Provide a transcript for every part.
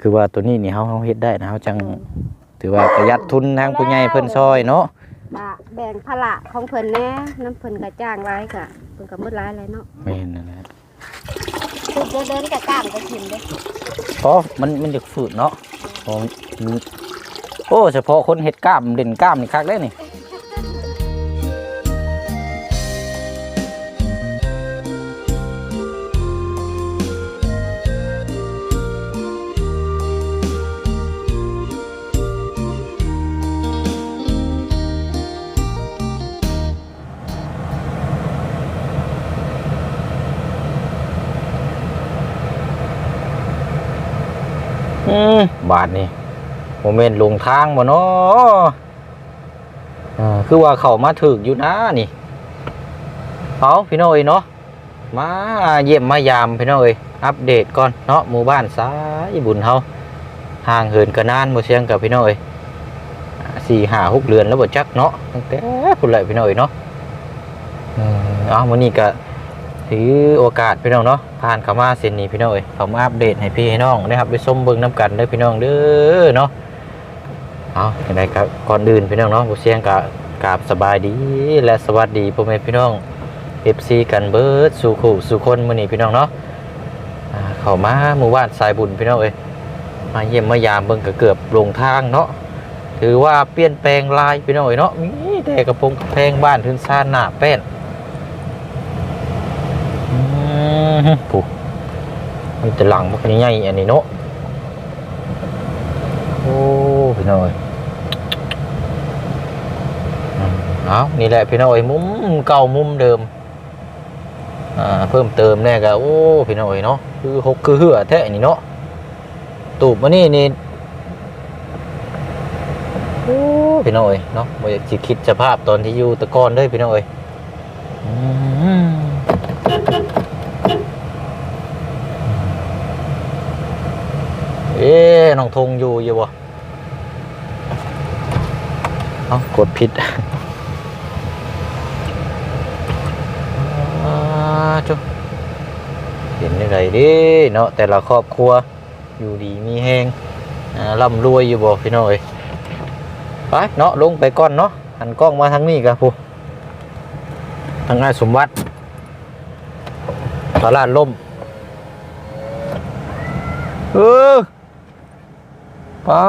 คือว่าตัวนี้นี่เฮาเฮาเฮ็ดได้นะเฮาจังถือว่าประหยัดทุนทางผู้ใหญ่เพิ่นซอยเนาะบะแบ่งภาระของเพิ่นแหน่น้ำเพิ่นก็จ้างหลายก็เพิ่นก็หมดหลายเลยเนาะแม่นนั่นแหละคือเดินๆก็กล้ามก็กินเด้เพราะมันมันจะฝืดเนาะเพราะมันโอ้เฉพาะคนเฮ็ดกล้ามเด่นกล้ามนี่คักได้นี่าทนี่โมเมนต์ลงทางบ่เนาะอ่าคือว่าเขามาถึกอยู่นะนี่เอาพี่น้อยเนาะมาเยี่ยมมายามพี่น้อยอัปเดตก่อนเนาะหมู่บ้านสายบุญเฮาห่างเหินกันนานบ่เสียงกับพี่น้อยสี่ห้าหกเดือนแล้วบ่จักเนาะตั้งแต่พุ่นแหละพี่น้อยเนาะอืมเอามื้อนี้ก็ ถือโอกาสพี่น้องเนาะผ่านเข้ามาเส้นนี้พี่น้องเอ้ยเขามาอัปเดตให้พี่ให้น้องนะครับไปส้มเบิ่งน้ำกันเด้อพี่น้องเด้อเนาะเอาอย่างไรครับก่อนอื่นพี่น้องเนาะผู้เสียงกะกราบสบายดีและสวัสดีพ่อแม่พี่น้อง FC กันเบิดสู่คู่สู่คนมื้อนี้พี่น้องเนาะเข้ามาหมู่บ้านสายบุญพี่น้องเอ้ยมาเยี่ยมมายามเบิ่งก็เกือบลงทางเนาะถือว่าเปลี่ยนแปลงลายพี่น้องเอ้ยเนาะมีแต่กระโปรงกระแพงบ้านถึงซ่านหน้าแป้น อื มปุ๊มันจะหลังมันใหญ่อันนี้เนาะโอ้พี่น้อยเอานี่แหละพี่น้อยมุมเก่ามุมเดิมอ่าเพิ่มเติมแน่ก็โอ้พี่น้อยเนาะคือหกคือเหือแท้อันนี้เนาะตูบมานี่นี่โอ้พี่น้อยเนาะบ่อยากสิคิดสภาพตอนที่อยู่ตะกอนเด้อพี่น้อยอืม เอ๊ะน้อง ทงอยู่อยู่บ่เอากดผิดจุเห็นยังไงดิเนาะแต่ละครอบครัวอยู่ดีมีแหงอ่าร่ำรวยอยู่บ่พี่น้อยไปเนาะลงไปก่อนเนาะหันกล้องมาทางนี้กันผู้ทางงานสมบัติตลาดล่มเออ ปลา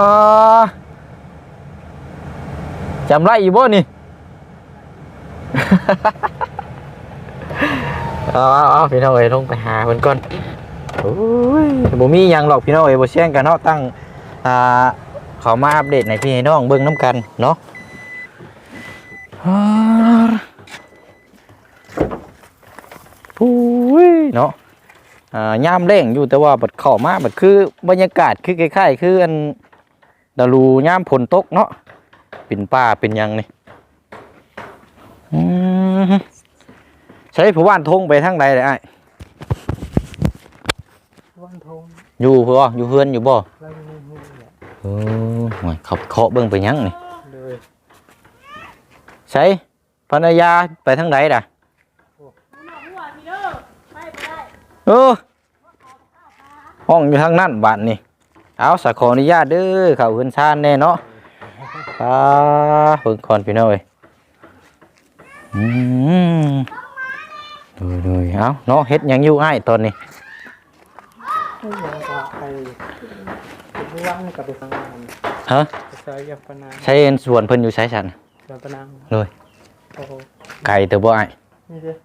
จำไรอีบ่นี่ เอาเอาเอาพี่น้องเอ้ยลงไปหาเพิ่นก่อนโอ้ยบ่มีหยังหรอกพี่น้องเอ้ยบ่เชี่ยงกันเนาะตั้งอ่าเขามาอัปเดตในพี่ให้น้องเบิ่งน้ำกันเนาะอ่าโอ้ยเนาะอ่า ยามเร่งอยู่แต่ว่าบัดเข้ามาบัดคือบรรยากาศคือคล้ายๆคืออันดารูยามฝนตกเนาะเป็นป่าเป็นหยังนี่อืมใช้ผู้ว่านทงไปทางใดเลยไอ้ายวันทงอยู่เพื่ออยู่เฮือนอยู่บ่แล้วมีหูเนี่ยเออโอ้ยเขาเคาะเบิ่งไปหยังนี่เลยใช้ภรรยาไปทางใดล่ะ เออห้องอยู่ทางนั้นบ้านนี่เอาสักขออนุญาตเด้อเข้าเฮือนชานแน่เนาะอ่าเพิ่งก่อนพี่น้อยอืมดูดูเอาเนาะเฮ็ดหยังอยู่อ้ายตอนนี้ไม่ยังก็ไปไปว่างกับไปฟังงานฮะไปใช้ยาปนางใช้เอ็นส่วนเพิ่นอยู่ใช้ฉันยาปนางเลยโอ้โหไก่เตอบ่อ้ายนี่เด้อ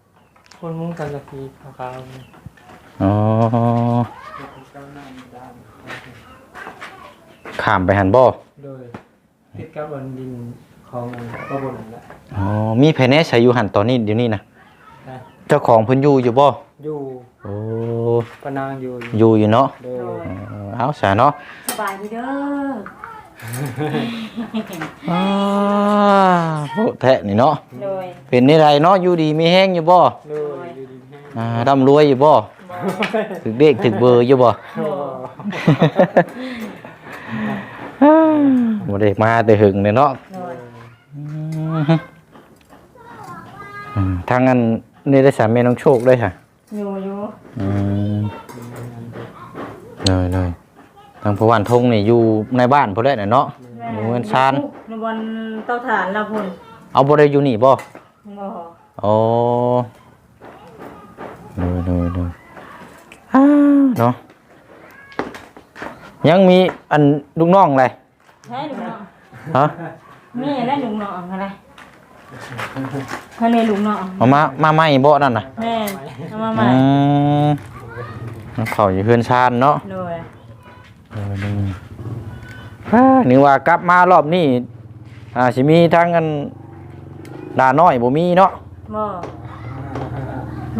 คนมุ้งกันจะฟีขาวๆนี่ อ๋อเจ้าหน้าด้านข้ามไปหันบ่โดยติดกับบนดินของมันก็บนนั่นแหละอ๋อมีไผแน่ใช้อยู่หันตอนนี้เดี๋ยวนี้นะนะเจ้าของเพิ่นอยู่อยู่บ่อยู่โอ้ปนางอยู่อยู่อยู่เนาะโดยเออเอาซะเนาะสบายดีเด้ออ่าโหแท้นี่เนาะ โดยเป็นนี่ไรเนาะอยู่ดีมีแห้งอยู่บ่โดยอยู่ดีแห้งอ่าร่ำรวยอยู่บ่ ถึกเด็กถึกเบอร์อยู่บ่โอ้บ่ได้มาแต่หึงเลยเนาะโดยอืมทางนั้นนี่ได้สามแม่น้องโชคด้วยค่ะอยู่อยู่อืมเลยเลยตทางพวันทงนี่อยู่ในบ้านพุ่นแหละน่ะเนาะอยู่เงินชานในบนเตาถ่านเราพุ่นเอาบ่ได้อยู่นี่บ่บ่โอ้ดูดูดูอ้าวเนาะยังมีอันลูกน้องอะไรใช่ลุงน้องฮะนี่แหละลุงน้องอะไรท่านนี่ลุงน้องเอามามาใหม่บ่นั่นน่ะแม่นเอามาใหม่อืมมันเข้าอยู่เฮือนชานเนาะโดยเออนี่อ่านึกว่ากลับมารอบนี้อ่าสิมีทั้งกันดาน้อยบ่มีเนาะบ่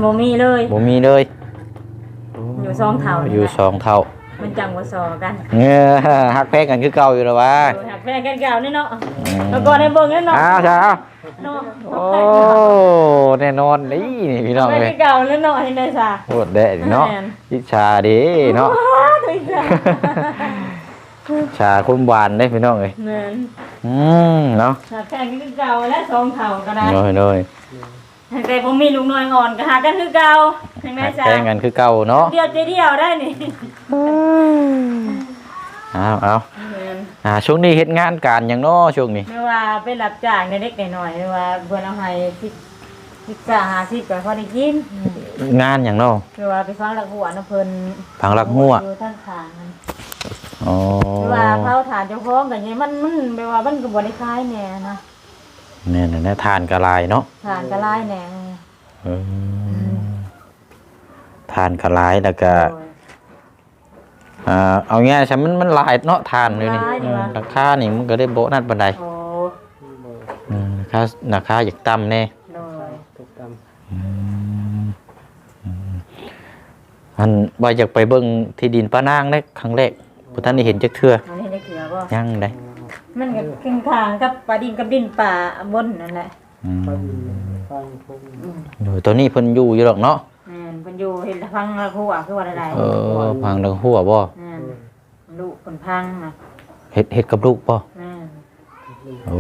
บ่มีเลยบ่มีเลย อยู่สองเท่านี่อยู่แหละสองเท่า มันจังว่าซอกันเงือฮักแพ้กันคือเก่าอยู่แล้ววะโดยหักแฟนกันเก่านี่เนาะอืมแล้วก็ในเบิ่งนี่เนาะอ้าวจ้าเนาะโอ้แน่นอนนี่นี่พี่น้องแฟนเลยกันเก่านี่เนาะให้ได้ซะโคตรแด้เนาะแม่นอิจฉาเดิเนาะว้าวตัวอีกแล้วชาคุ้มหวานได้พี่น้องเลยแม่นอืมเนาะหักแฟนกันเก่าและสองเท่าก็ได้ น้อยน้อย แต่ผมมีลุงน้อยอ่อนก็หากันคือเก่าเห็นไหมหักจ๊ะแพ้กันคือเก่าเนาะเดียวใจเดียวได้นี่เอาเอาอ่าช่วงนี้เฮ็ดงานการหยังเนาะช่วงนี้ไม่ว่าไปรับจ้างเล็กๆหน่อยๆไม่ว่าเพื่อนเอาให้พิพิซซ่าหาซิก็พอได้กินงานหยังเนาะไม่ว่าไปฟังหลักหัวนะเพิ่นผังลักหัวอยู่ทั้งขางมันอ๋อไม่ว่าเขาฐานเจ้าของกันยังมันมันไม่ว่ามันก็บ่ได้คล้ายแน่นะเนี่ยนะทานกะลายเนาะฐานก็ลายแน่เออทานกะลายแล้วก็โดยอ่าเอาง่ายๆฉันมันมันหลายเนาะทานเลยนี่หลายดีวะ ราคานี่มันก็ได้โบนัสบันไดโอ้อืมราคาราคาอยากต่ำแน่ โดยตกตามอันว่าอยากไปเบิ่งที่ดินป้านางได้ครั้งแรกผู้ท่านได้เห็นจักเทื่ออันนี้ได้เกลือบ่ยังได้ มันก็ขึ้นข้างกับปลาดินกับดินป่าบนนั่นแหละอืมฟังฟังพงอืมโดยตัวนี้เพิ่นอยู่อยู่หรอกเนาะแม่นเพิ่นอยู่เห็นฟังหลักหัวคือว่าอะไรเออพังดังหัวบ่แม่นลูกคนพังนะเฮ็ดเฮ็ดกับลูกบ่แม่นโอ้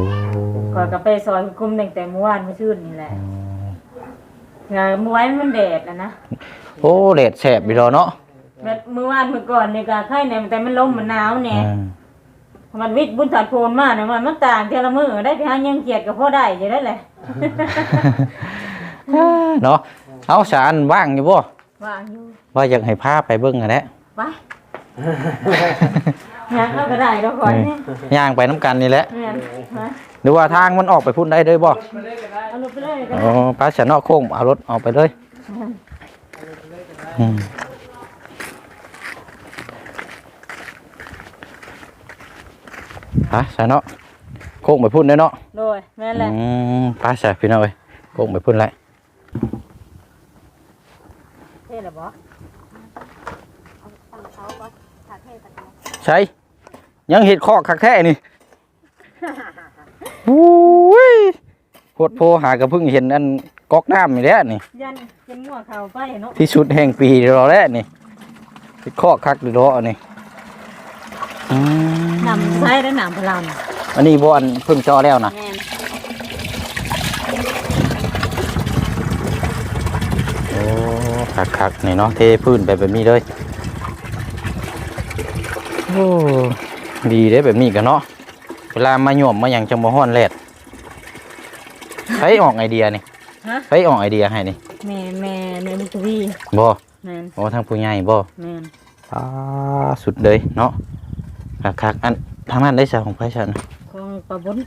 คอยกับไปซอยคุมตั้งแต่เมื่อวานเมื่อชื่นนี่แหละงานเมื่อวานมันแดดนะนะโอ้เลดแสบอยู่แล้วเนาะแบบเมื่อวานเมื่อก่อนนี่ก็ไข่เนี่ยแต่มันลมมันหนาวเนี่ยอืม มันวิทย์บุญถัดโพนมากเนี่ยมันมันต่างเทละมือได้ไปหายังเกียดกับพ่อได้อยู่ได้แหละเนาะเอาสารว่างอยู่บ่วางอยู่ว่าอยากให้พาไปเบิ่งอันแหละไปงานเข้าก็ได้แล้วก่อนเนี่ยย่างไปน้ำกันนี่แหละแม่นมาหรือว่าทางมันออกไปพุ่นได้เด้อบ่เอาลูกไปเลยก็อ๋อได้ป้าฉันเนาะโค้งเอารถออกไปเลยอืม ฮะฉันเนาะโค้งไปพุ่นได้อเนาะโดยแม่นแหละอืมป้าฉันพี่น้องเอ้ยโค้งไปพุ่นแล้วเท่หรอบ่ตั้งเขาก็ถ้าเทศกันเนาะใช่ยังเห็ดคอกคักแท้นี่อุ้ยโคตรโพหากระพึ่งเห็นอันก๊อกน้ำนี่แหละนี่ ยันยันมั่วเข่าไปเนาะที่สุดแห่งปีรอแล้วนี่เฮ็ดคอกคักหรือรออันนี้ อืมนำใช้ได้หนำพลังอันนี้บ่อันเพิ่งจอแล้วนะแม่นโอ้คักคักๆนี่เนาะเทพื้นไปแบบนี้เลยโอ้ดีเด้แบบนี้กันเนาะเวลามาหย่อมมาอย่างจังบ่ฮ้อนแลดใครออกไอเดียนี่ฮะใครออกไอเดียให้นี่แม่แม่แม่มุกวีบ่แม่นโอ้ทางผู้ใหญ่บ่แม่นอ่าสุดเลยเนาะ คักคักๆอันทางนั้นได้ซะของไผฉันของปลาบุญ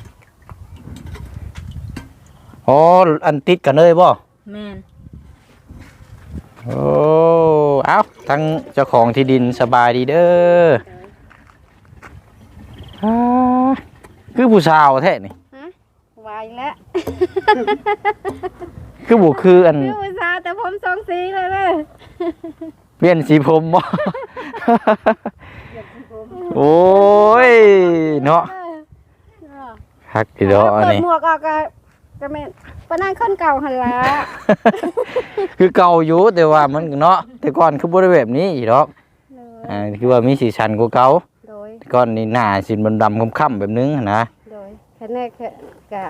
อ๋ออันติดกันเลยบ่แม่นโอ้เอาทั้งเจ้าของที่ดินสบายดีเด้ออ่าคือผู้สาวแท้นี่ฮะวายแล้วคือบุคืออันคืออุตส่าห์แต่ผมสองสีเลยเลยเปลี่ยนสีผมบ่ โอ้ยเนาะเออฮักอีดอกอันเปิดนี้หมวกออกก็ก็แม่นปะนั่งคนเก่าหันละคือเก่าอยู่แต่ว่ามันเนาะแต่ก่อนคือบ่ได้แบบนี้อีดอกอ่าคือว่ามีสีสันกว่าเก่าโดยแต่ก่อนนี่หน้าสินดำๆค่ำๆแบบนึงหั้นนะโดยแค่นั้นแค่กะ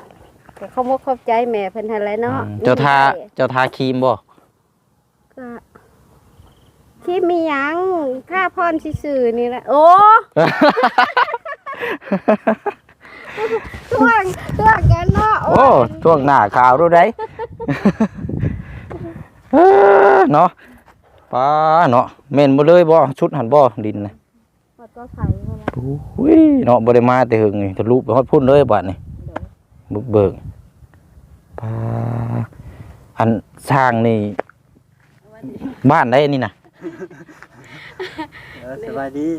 กะเขามกเข้าใจแม่เพิ่นหันแหละเนาะอืมเจ้าทาเจ้าทาครีมบ่ก็ คที่มีหยังค่าพรซื่อๆนี่แหละโอ้ช่วงช่วงกันเนาะโอ้ช่วงหน้าข่าวรู้ได้ เอ้อเนาะป้าเนาะแม่นบ่เลยบ่ชุดหันบ่ดินนะวัดก็ไผ่นั่นแหละอุ้ยเนาะบ่ได้มาแต่หึงนี่ทะลุไปฮอดพุ่นเลยบัดนี้บุกเบิกป้าอันสร้างนี่ บ้านได้นี่นะ เออสบายดี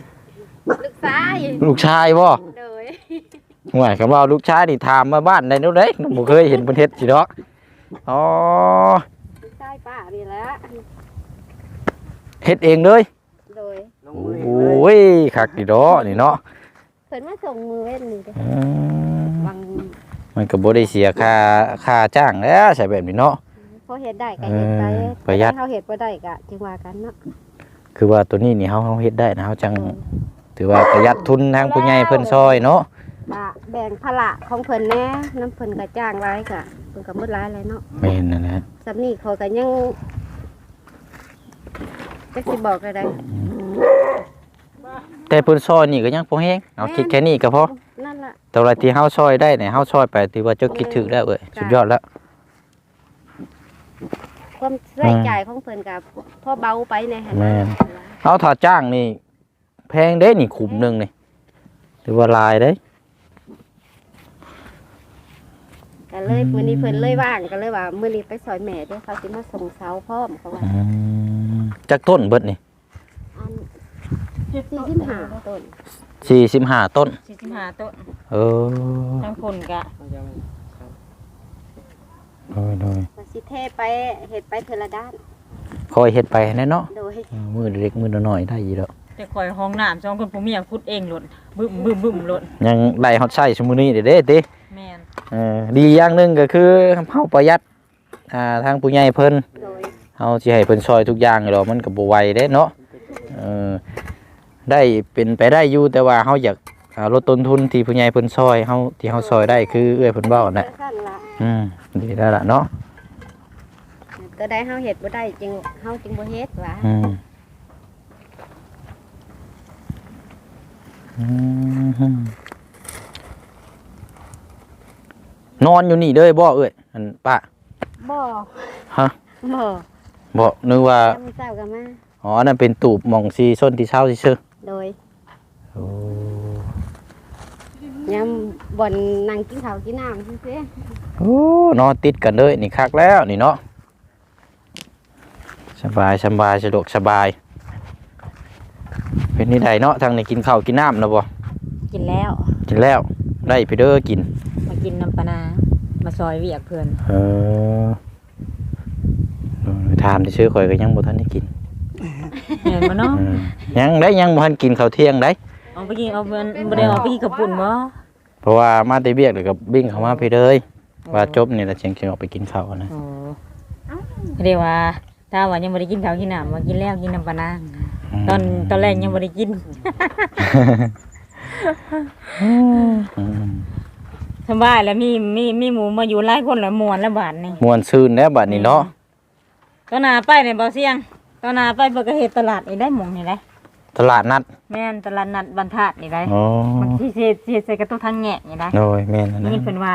ลูกชายลูกชายบ่โดยห่วยคำว่าลูกชายนี่ถามมาบ้านได้นู่นเด้บ่เคยเห็นเพิ่นเฮ็ดสิดอกอ๋อลูกชายป้านี่แหละเฮ็ดเองเลยโดยลงโอมือเองเลย้ยคักดีดอนี่เนาะเพิ่นมาส่งมือเว้นนี่เด้อืมบางมันก็บ่ได้เสียค่าค่าจ้างแล้วใช่แบบนี้เนาะพ อเฮ็ดได้ก็เฮ็ดไปเออประหยัด แต่ถ้าเฮาเฮ็ดบ่ได้ก็จึงว่ากันเนาะคือว่าตัวนี้นี่เฮาเฮาเฮ็ดได้นะเฮาจังถือว่าประหยัดทุนทางผู้ใหญ่เพิ่นซอยเนาะก็แบ่งภาระของเพิ่นแหน่น้ำเพิ่นก็จ้างหลายก็เพิ่นก็หมดหลายเลยเนาะแม่นนั่นแหละสำนี้เขาก็ยังจักสิบอกได้แต่เพิ่นซอยนี่ก็ยังบ่แฮงเอาคิดแค่นี้ก็พอนั่นล่ะแต่ว่าที่เฮาซอยได้เนี่ยเฮาซอยไปถือว่าเจ้าคิดถึกแล้วเอ้ยสุดยอดแล้ว ความใช้จ่ายของเพิ่นก็พอเบาไปในหั่นแม่นะนเอาถ้าจ้างนี่ แพงเด้นี่ขุมหนึงนี่ถือว่าหลายเด้ ก็เลยมื้อนี้เพิ่นเลยว่างก็เลยว่ามื้อนี้ไปซอยแม่เด้อเขาสิมาส่งเสาพร้อมเขาว่าอืมจักต้นเบิดนี่อัน45ต้น45ต้น สี่สิบห้าต้นเออ ทั้งคนกะเขาจะไม่ โดยโดยก็สิเทไปเฮ็ดไปเทื่อละด้าน คอยเฮ็ดไปแน่เนาะโดยเออมือเล็กมือน้อยๆได้อยู่แล้วแต่คอยห้องน้ำสองคนผมมีอยากพุดเองหล่นบึ้มบึ้มบึ้มหล่นยังได้ฮอดใช้ชั่วโมงนี้เด้เด้ติ แม่นเออดีอย่างหนึงก็คือเฮาประหยัดอ่าทางผู้ใหญ่เพิ่นโดยเฮาสิให้เพิ่นช่วยทุกอย่างดอกมันก็บ่ไหวเด้เนาะเออได้เป็นไปได้อยู่แต่ว่าเฮาอยากอ่าลดต้นทุนที่ผู้ใหญ่เพิ่นช่วยเฮาที่เฮาช่วยได้คือเอื้อยเพิ่นเว้านั่นแหละสั้นละอืม ดีแล้วล่ะเนาะก็ได้เฮาเฮ็ดบ่ได้จึงเฮาจึงบ่เฮ็ดว่าอืมอืมนอนอยู่นี่เด้อบ่เอ้ยอันป้าบ่ฮะบ่บ่นึกว่ายามมื้อเช้าก็มาอ๋อนั่นเป็นตูบหมองซีส้นที่เช้าซื่อโดยๆโอ้ ยามบ่อนนั่งกินข้าวกินน้ำซื่อโอ้นอนติดกันเลยนี่คักแล้วนี่เนาะสบายสบายสะดวกสบาย เป็นนี่ใดเนาะทางนี้กินข้าวกินน้ำนะบ่กินแล้ว กินแล้วได้ไปเด้อกิน มากินน้ำปลานามาซอยเวียกเพื่อนเออเออถามที่ชื่อข่อยก็ยังบ่ทันได้กินเห็นบ่เนาะเออยังได้ยังบ่ทันกินข้าวเที่ยงได้เอาไปกินเอาเพื่อนบ่ได้เอาไปกินกับปุ่นบ่ เพราะว่ามาแต่เบียกแล้วก็บิ่งเข้ามาพี่เลยว่าจบนี่ละเชียงสิออกไปกินข้าวนะ โอ้เรียกว่าถ้าว่ายังบ่ได้กินข้าวกินน้ำมากินแล้วกินน้ำปลานาตอนตอนแรกยังบ่ได้กิน อืมสบายแล้วมีมีมีหมูมาอยู่หลายคนแล้วม่วนแล้วบาดนี่ม่วนซื่นแล้วบัดนี้เนาะตอนหน้าไปในบ่เสียงตอนหน้าไปเบิกก็เฮ็ดตลาดนี่ได้หมองนี่ได้ ตลาดนัด แม่นตลาดนัดบรรทัดนี่ได้อ๋อ บางทีเสียเสียใส่กระตุ้ทางแงะนี่ได้โดยแม่นอันนะนี่เป็นว่า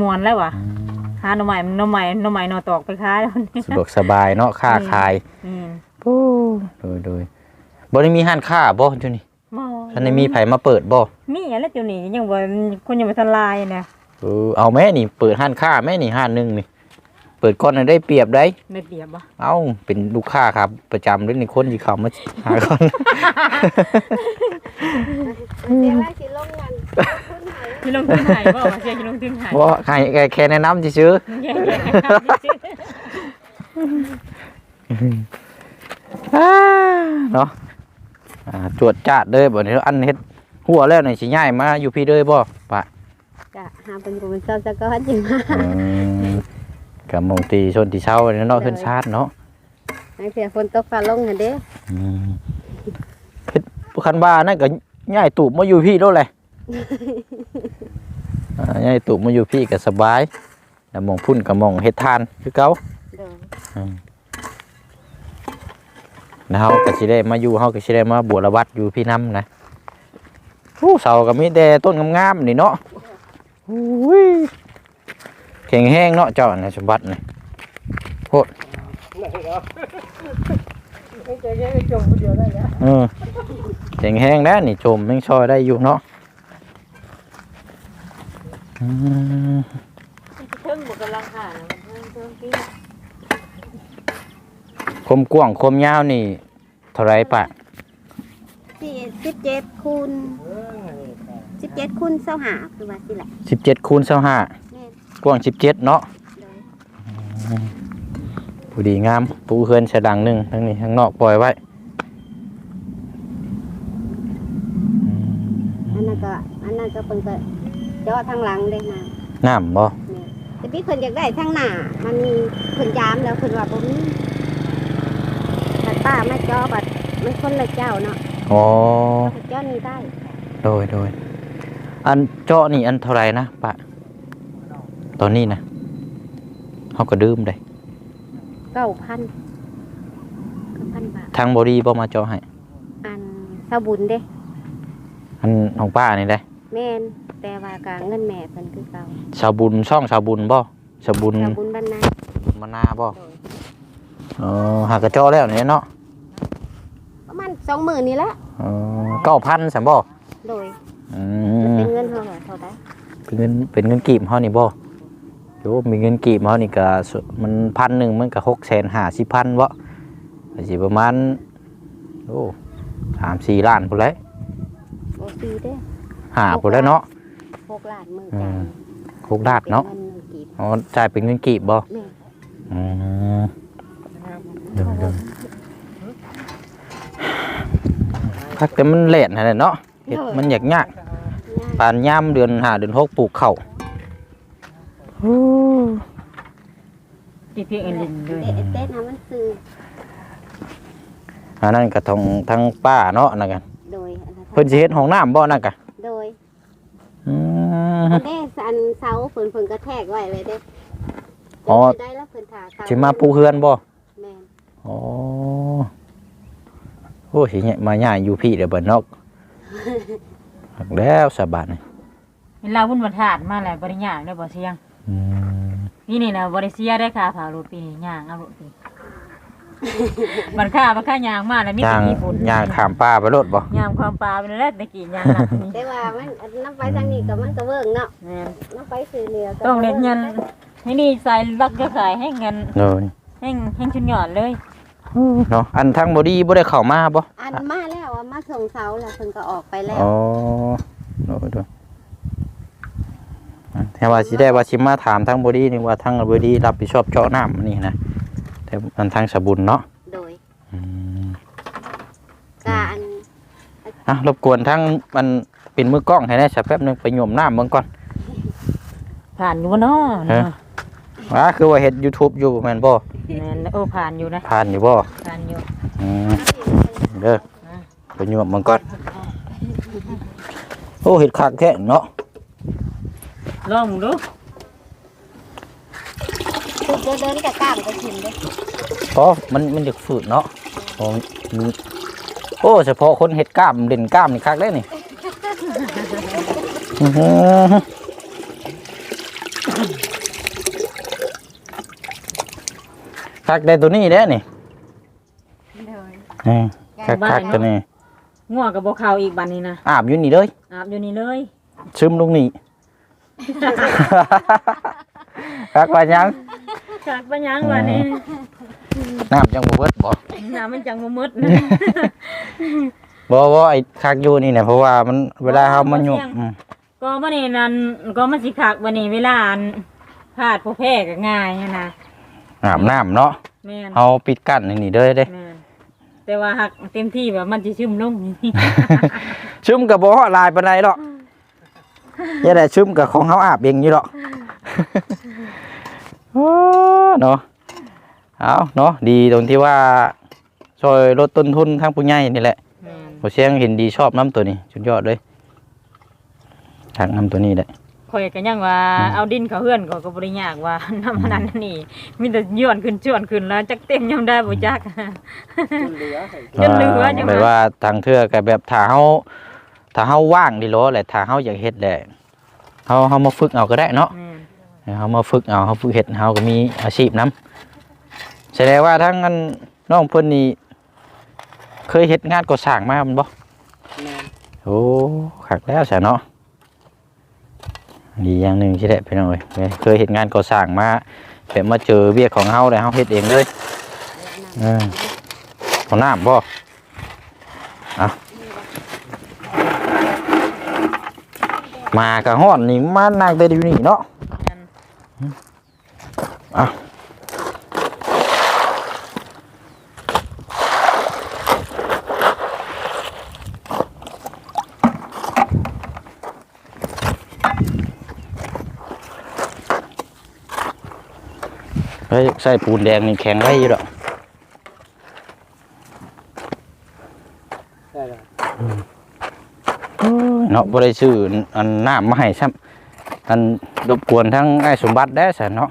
ม่วนแล้วว่ะอืมหาหน่อไม้หน่อไม้หน่อไม้หน่อตอกไปขายแล้วนี่สะดวกสบายเนาะค้าขายอืมโดยโดยบ่ได้มีห้านค้าบ่จุนี่บ่ท่านได้มีไผมาเปิดบ่มีอะไรเดี๋ยวนี้ยังบ่คนยังบ่ทันลายนะเออเอาแม่นี่ เปิดห้านค้าแม่นี่ห้านหนึงนี่ เปิดก่อนน่ะได้เปรียบได้ไม่เปรียบบ่เอ้าเป็นลูกค้าครับ ประจำเลยนี่คนที่เข้ามาหาก่อนๆเสียว่าสิลงกันคนไหนที่ลงทุนให้บ่ว่าเสียที่ลงทุนให้บ่ใครแค่แนะนำซื่อแย่ๆๆอ่าเนาะอ่าจวดจาดเด้อบ่นี้อันเฮ็ดหัวแล้วนี่สิย้ายมาอยู่พี่เด้อบ่ปะก็หาเป็นกูเป็นเจ้าซะก่อนจึงมาอืม กับหมองตีชนที่เช้าเนี่ยเนาะขึ้นชาร์จเนาะให้เสียฝนตกฟ้าลงหั่นเด้อืมเฮ็ดคันบ้านั่นก็ย้ายตูบมาอยู่พี่แล้วแหละอ่าย้ายตูบมาอยู่พี่ก็สบายแล้วหมองพุ่นกับมองเฮ็ดทานคือเก่าเด้ออืมแล้วเฮาก็สิได้มาอยู่เฮาก็สิได้มาบวชระวัดอยู่พี่น้ำนะโอ้เสาก็มีแต่ต้นงามๆนี่เนาะอุ้ย แข็งแห้งเนาะเจ้าน่ะสมบัตินี่ไหนเนาะไม่ใจแค่จมคนเดียวได้แล้วเออแข็งแห้งแล้วนี่ชมยังซอยได้อยู่เนาะอืมเพิ่งบุกกำลังค่ะเพิ่งเพิ่งที่คมกว้างคมยาวนี่เท่าไรปะสี่สิบเจ็ดคูณเออนี่ค่ะสิบเจ็ดคูณเศร้าหาคือว่าสิแหละสิบเจ็ดคูณเท่าห้าแม่น กว้างสิบเจ็ดเนาะโดยผู้ดีงาม ปูเฮือนฉดังหนึ่งทั้งนี้ทั้งนอกปล่อยไว้อันนั้นก็อันนั้นก็เพิ่นก็เจาะทางหลังได้มาน้ำบ่แม่นแต่พี่เพิ่นอยากได้ทางหน้ามันเพิ่นยามแล้วเพิ่นว่าบ่มีบัดป้ามาเจาะบัดมันคนละเจ้าเนาะอ๋อเจ้านี่ได้โดยโดยอันเจาะนี่อันเท่าไรนะปะ ตอนนี้นะเขาก็ดื่มได้เก้าพันเก้าพันบาททางบอดีบ่มาเจาะให้อันสบุญเด้อันของป้านี่ได้แม่นแต่ว่าก็เงินแม่เพิ่นคือเก่าชาวบุญช่องชาวบุญบ่ชาวบุญสบุญบ้านนาบุญมานาบ่อ๋อหากระเจาะแล้วเนี่ยเนาะประมาณสองหมื่นนี่ละอ๋อเก้าพันสามบ่โดยอืมันมเป็นเงินเท่าไหร่เท่าไหร่เป็นเงินเป็นเงินกีบเฮานี่บ่ โยมีเงินกีบเฮานี่ก็สมันพันหนึ่งมันก็หกแสนห้าสิบพันบ่ก็สิประมาณโอ้สามสี่ล้านพุ่นแหละโอซีเด้ห้าพุ่นแล้วเนาะหกล้านมืออืจ่ายมหกล้านเนาะป็งิงิกีบอ๋อจ่ายเป็นเงินกีบบ่แม่อืมเดี๋ยวเดี๋ยวพักแต่มันเละนั่นแหละเนาะเฮ็ดมันยากยากง่ายปานย่ำเดือนห้าเดือนหกปลูกข้า วที่เพียงอันลินเลยเต้เต้นะมันซื้ออันนั้นก็ทางทางป้าเนาะนั่นกันโดยอันนั้นเพิ่นสิเฮ็ดห้องน้ำบ่นั่นกะโดยอืม อันเด้อันเสาเพิ่นเพิ่นกระแทกไว้เลยเด้อ๋อ เพิ่นสิได้แล้วเพิ่นถาเสาสิมาปูเฮือนบ่แม่นอ๋อโอ้สิเนี่ยมาย่ายอยู่พี่เดี๋ยวเบิ่นนกหักแล้วสบายนี่เวลาวุ่นวันถาดมาแล้วบริญางได้บ่เสียง อืมปีนี้นะบริเซียได้ค่าผ่ารถปีนี้ย่างเอารถปีมันค่ามันค่ายางมาแล้วมีย่าแต่งญี่ปุ่นย่างข้ามป้าไปรถบ่ยางความปลาไปแล้วตะกี้ยางหนักนี่แต่ว่ามันน้ำไปทางนี้ก็มันก็เบิ่งเนาะแม่นน้ำไปซื้อเรือก็ต้องเล่นเงินให้นี่ใส่ลักจะขายให้เงินเลยให้ให้ชุนหยอดเลยเนาะอันทางบ่ดีบ่ได้เข้ามาบ่อันมาแล้วอะมาส่งเสาแล้วเพิ่นก็ออกไปแล้ว อ๋อโดยโดยอะ แต่ว่าสิได้ว่าสิมาถามทางบ่ดีนี่ว่าทางบ่ดีรับผิดชอบเจาะน้ำนี่นะแต่อันทางสบุญเนาะโดยอืมกอันอะรบกวนทั้งมันเป็นมือกล้องให้ได้สักแป๊บหนึงไปโยมน้ำเบิ่งก่อน ผ่านอยู่บ่เนาะฮะว่าคือว่าเฮ็ด YouTube อยู่แม่นบ่แม่นโอ้ผ่านอยู่นะผ่านอยู่บ่ผ่านอยู่อืมเด้อไปโยมเบิ่งก่อนโอ้เฮ็ดคักแท้เนาะ ลองดูคือเดินกับกล้ามก็ชิมเด้เพราะมันมันจะฝืดเนาะโอ้มันโอ้เฉพาะคนเฮ็ดกล้ามเด่นกล้ามนี่คักได้นี่อื้อหือคักได้ตัวนี้เด้นี่โดยอืมคักคักตัวนี้ง่วงกับบ่เข้าอีกบัดนี้นะอาบอยู่นี่เลยอาบอยู่นี่เลยซึมลงนี่ คักว่าหยังคักบ่ยังบัดนี้น้ำจังบ่เบิดบ่น้ำมันจังบ่หมดบ่บ่ไอ้คักอยู่นี่เนี่ยเพราะว่ามันเวลาเฮามันยุบอืมก็บัดนี้นั่นก็มันสิคักบัดนี้เวลาอันพลาดผู้แพ้ก็ง่ายอะนะอาบน้ำเนาะแม่นเฮาปิดกั้นนี่เด้อเด้ แม่นแต่ว่าหักเต็มที่แบบมันสิชุ่มลงชึมกับบ่ฮอดลายปานใดดอก อย่าได้ชึมกับของเฮาอาบเองอยู่ดอกโอ้เนาะเอาเนาะดีตรงที่ว่าช่วยลดต้นทุนทางผู้ใหญ่นี่แหละแม่นบ่เสียงเห็นดีชอบน้ำตัวนี้สุดยอดเลยทางน้ำตัวนี้ได้แข่อยก็ยังว่าอืมเอาดินเขาเฮือนก็ก็บ่ได้ยากว่าน้ำมันนั้นนี่มีแต่ย้อนขึ้นจ้วนขึ้นแล้วจักเต็มยามได้บ่จักจนเหลือให้จนเหลือจังหวะแบบว่าทางเทื่อก็แบบถ้าเฮา ถ้าเฮาว่างดีโลแหละถ้าเฮาอยากเฮ็ดแหละเฮาเฮามาฝึกเอาก็ได้เนาะแม่นเฮามาฝึกเอาเฮาฝึกเฮ็ดเฮาก็มีอาชีพนํแสดงว่าทั้งอันน้องเพิ่นนี่เคยเฮ็ดงานก่อสร้างมาแม่นบ่แม่นโอ้คักแล้วซะเนาะดีอย่างหนึงสิได้พี่น้องเอ้ยเคยเฮ็ดงานก่อสร้างมาแบบมาเจอเวียกของเฮาแล้วเฮาเฮ็ดเองเลยเออเอาน้ำบ่เอา มากะฮ้อนนี่มานั่งแต่อยู่นี่เนาะแม่นเอาเฮ้ยใส่ปูนแดงนี่แข็งไว้อยู่ดอก ได้แล้ว เนาะบ่ได้ซื้ออันน้ำมาให้ซ้ำอันรบกวนทั้งไอ้สมบัติได้สันเนาะ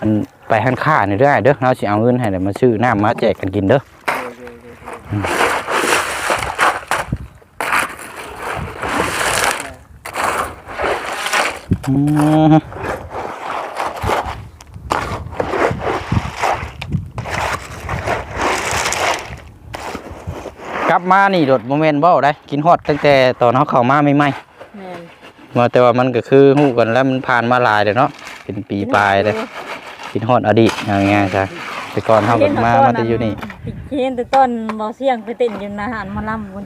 อันไปหันค่านี่ได้เด้อเราสิเอาเงินให้เดี๋ยวมาซื้อน้ำมาแจกกันกินเด้ออืม บมานี่โดดโมเมนต์เบ้าได้ กินฮอดตั้งแต่ตอนเขาเข้ามาใหม่แม่นๆมาแต่ว่ามันก็คือฮู้กันแล้วมันผ่านมาหลายเด้อเนาะเป็นปีปลายเลยกินฮอดอดีตเอาง่ายๆจ้ะแต่ก่อนเฮาก็มามาแต่อยู่นี่ เห็นแต่ต้นบ่เสียงไปเต้นอยู่ในอาหารหมาล่ำบุญ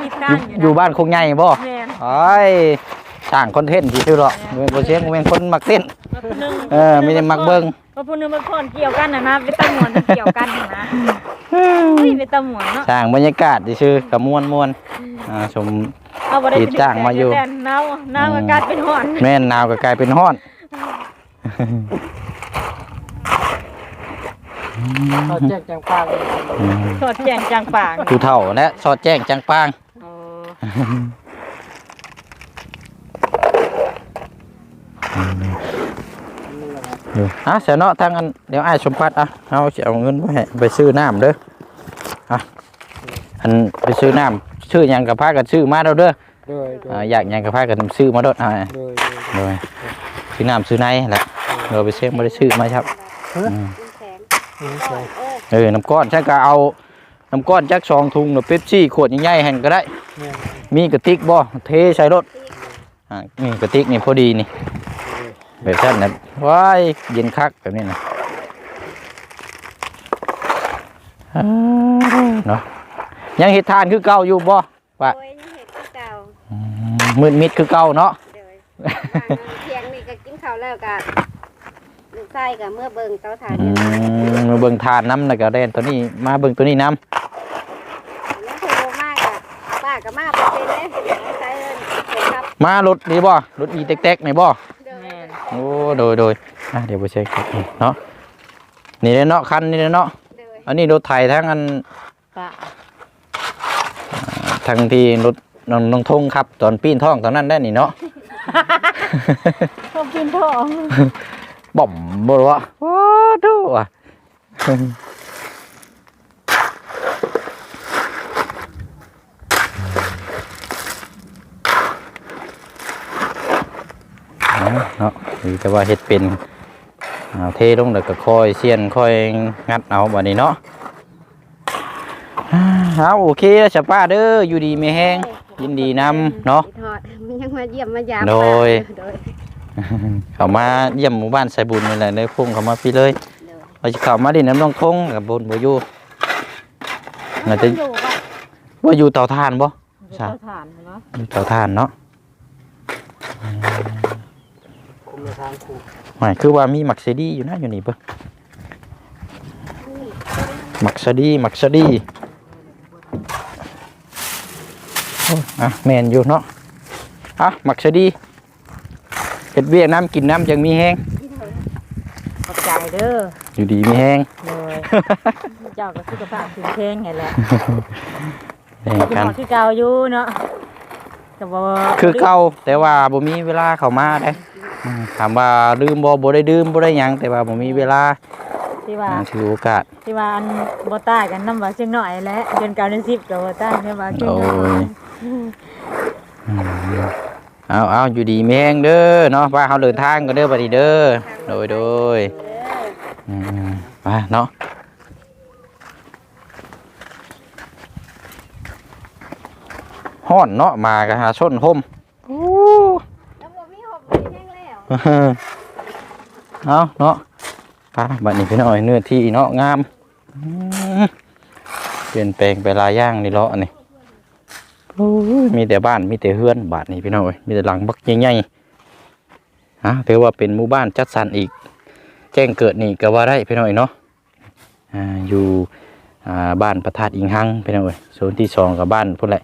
มีกาอยู่รอยู่อยู่บ้านคงใหญ่บ่แม่น โอ้ย สร้างคอนเทนต์สิซื่อหรอกบ่เสียงบ่แม่นคนมักเต้นว่าผู้หนึงเออมีแต่มักเบิ่งว่าผู้หนึงมันพอนเกี่ยวกันน่ะนะไปตะหมวนเกี่ยวกันน่ะนะเฮ้ยไปตะหมวนเนาะสร้างบรรยากาศซื่อๆก็ม่วนๆอ่าชมเอาบ่ได้ติดจ้างมาอยู่แต่หนาวหนาวอากาศเป็นร้อนแม่นหนาวก็กลายเป็นร้อนเขาแจ้งแจ้งปากเลยอืมสอดแจ้งจางปางผู้เฒ่าและสอดแจ้งจังปาง อออยู่อะเสียเนาะทางอันเดี๋ยวอ้ายสมพัดอะเอาสิเอาเงินไปให้ไปซื้อน้ำเด้ออะอันไปซื้อน้ำซื้อหยังกับพากันซื้อมาเด้อเด้อโดยโดอ่ายอยากหยังกับพากันซื้อมาโดดอ่าโดยโดยซื้อน้ำซื้อในแหละเราไปเช็คไม่ได้ซื้อมาครับอืมน้ำแข็งโดยนี่ใช่เออเออน้ำก้อนฉันก็เอาน้ำก้อนจักสองถุงหรือเป๊ปซี่ขวดใหญ่ๆแห่งก็ได้แม่นมีกระติกบ่เทใส่รถอ่านี่กระติกนี่พอดีนี่ แบบนั้นนะว้ายเย็นคักแบบนี้นะอ่าเนาะยังเห็ดทานคือเก่าอยู่บ่ว่าโอ้ยนี่เห็ดที่เก่าอืมมืดมิดคือเก่าเนาะเดี๋ยวเที่ยงนี่ก็กินข้าวแล้วก็ลูกไส้กับเมื่อเบิ่งเตาถ่านอืเนี่ยมมาเบิ่งทานน้ำแล้วก็เล่นตัวนี้มาเบิ่งตัวนี้น้แล้วคนโบมากอะป้ากับมาไปเป็นเลยน้องไส้เอิ้นเป็นครับำมารถนี่บ่รถอีเต็กๆนี่บ่เดี๋ยวแม่น โอ้โดยโดยอะเดี๋ยวไปเช็คเนาะนี่เลยเนาะคันนี่เลยเนาะเดี๋ยวอันนี้รถไถทั้งอันปะทั้งที่รถน้องน้องทงครับ ตอนปีนท้องตอนนั้นได้นี่เนาะขอบคุณพ่อบ่อมบ่รู้ว่าว้าดูอะ เอาเนาะนี่แต่ว่าเฮ็ดเป็นอ่าเทลงแล้วก็ค่อยเสียนค่อยงัดเอาบัดนี้เนาะอ่าเอาโอเคแล้วจ้ะป้าเด้ออยู่ดีไม่แห้งยินดีนำเนาะทอดมันยังมาเยี่ยมมายามโดยโดยเขามาเยี่ยมหมู่บ้านไซบุญนี่แหละเลยพุ่งเขามาพี่เลยโดยเราจะเข้ามาดินน้ำลงทงกับบนบ่อยู่น่าจะอยู่ปะว่าอยู่เตาถ่านบ่ใช่เจ้าฐานเนาะอยู่เตาถ่านเนาะ คุมในทางคูหมายคือว่ามีมักซดีอยู่นะอยู่นี่เบิ่งมักซดีมักซดีโอ้ยอะแม่นอยู่เนาะอะมักซดีเฮ็ดเวียกน้ำกินน้ำจังมีแห้งขอบใจเด้ออยู่ดีมีแห้งเลยเจ้าก็สุขภาพถึงแข็งไงแหละแห้งเป็นกันหมอที่เก่าอยู่เนาะ ก็บ่คือเก่าแต่ว่าบ่มีเวลาเข้ามาได้อืมถามว่าลืมบ่บ่ได้ดื่มบ่ได้หยังแต่ว่าบ่มีเวลาที่ว่าอ่าถือโอกาส ที่ว่าอันบ่ตายกันนำว่าเชียงน้อยแหละจนเก่าเดือน10ก็บ่ตายแม่ว่าเชียงโอ้น้อยยอืมเอาเอาอยู่ดีแมงเด้อเนาะว่าเขาเดินทางกันเด้อบัดนี้เด้อโดยโดยอืมไปเนาะ ฮ้อนเนาะมากันหาชนห่มโอ้แล้วบ่มีหกมีแห้งแล้วเอาเนาะไปบัดนี้พี่น้อยเนื้อที่เนาะงามอืมเปลี่ยนแปลงไปหลายอย่างนี่เลาะนี่โอ้ยมีแต่บ้านมีแต่เฮือนบาทนี่พี่น้องเอ้ยมีแต่หลังบักใหญ่ๆฮะถือว่าเป็นหมู่บ้านจัดสรรอีก แจ้งเกิดนี่ก็ว่าได้พี่น้องเอ้ยเนาะอ่าอยู่อ่าบ้านประทาดอิงหังพี่น้องเอ้ยโซนที่สองกับบ้านพุ่นแหละ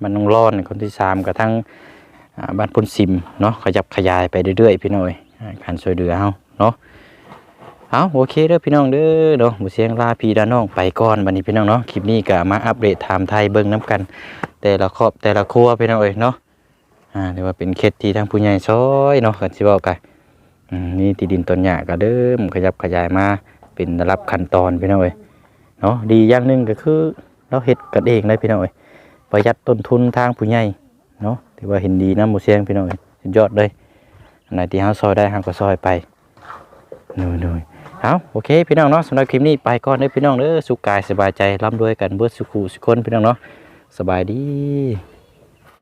บ้านนองร้อนคนที่สามกับทั้งบ้านพุนซิมเนาะขยับขยายไปเรื่อยๆพี่น้อยการช่วยเหลือเฮาเนาะเอาโอเคเด้อพี่น้องเด้อเนาะบ่เสียงลาพี่ดาน้องไปก่อนบัดนี้พี่น้องเนาะคลิปนี้ก็มาอัปเดตไทม์ไทยเบิ่งน้กัน แต่ละครอบแต่ละครัวพี่น้องเอ้ยเนาะอ่าเรียกว่าเป็นเคสที่ทางผู้ใหญ่ซอยเนาะกันสิบอกกันนี่ที่ดินต้นหญ้าก็เดิมขยับขยายมาเป็นรับขั้นตอนพี่น้องเอ้ยเนาะดีอย่างหนึงก็คือเราเฮ็ดกันเองเลยพี่น้องเอ้ย ประหยัดต้นทุนทางผู้ใหญ่เนาะถือว่าเห็นดีนะหมูเสียงพี่น้องเอ้ยสุดยอดเลยอันไหนที่เฮาซอยได้เฮาก็ซอยไปนู่นๆเอาโอเค พี่น้องเนาะสำหรับคลิปนี้ไปก่อนเด้อพี่น้องเด้อสุขกายสบายใจร่ำรวยกันเบิดสุขุสุขคนพี่น้องเนาะสบายดี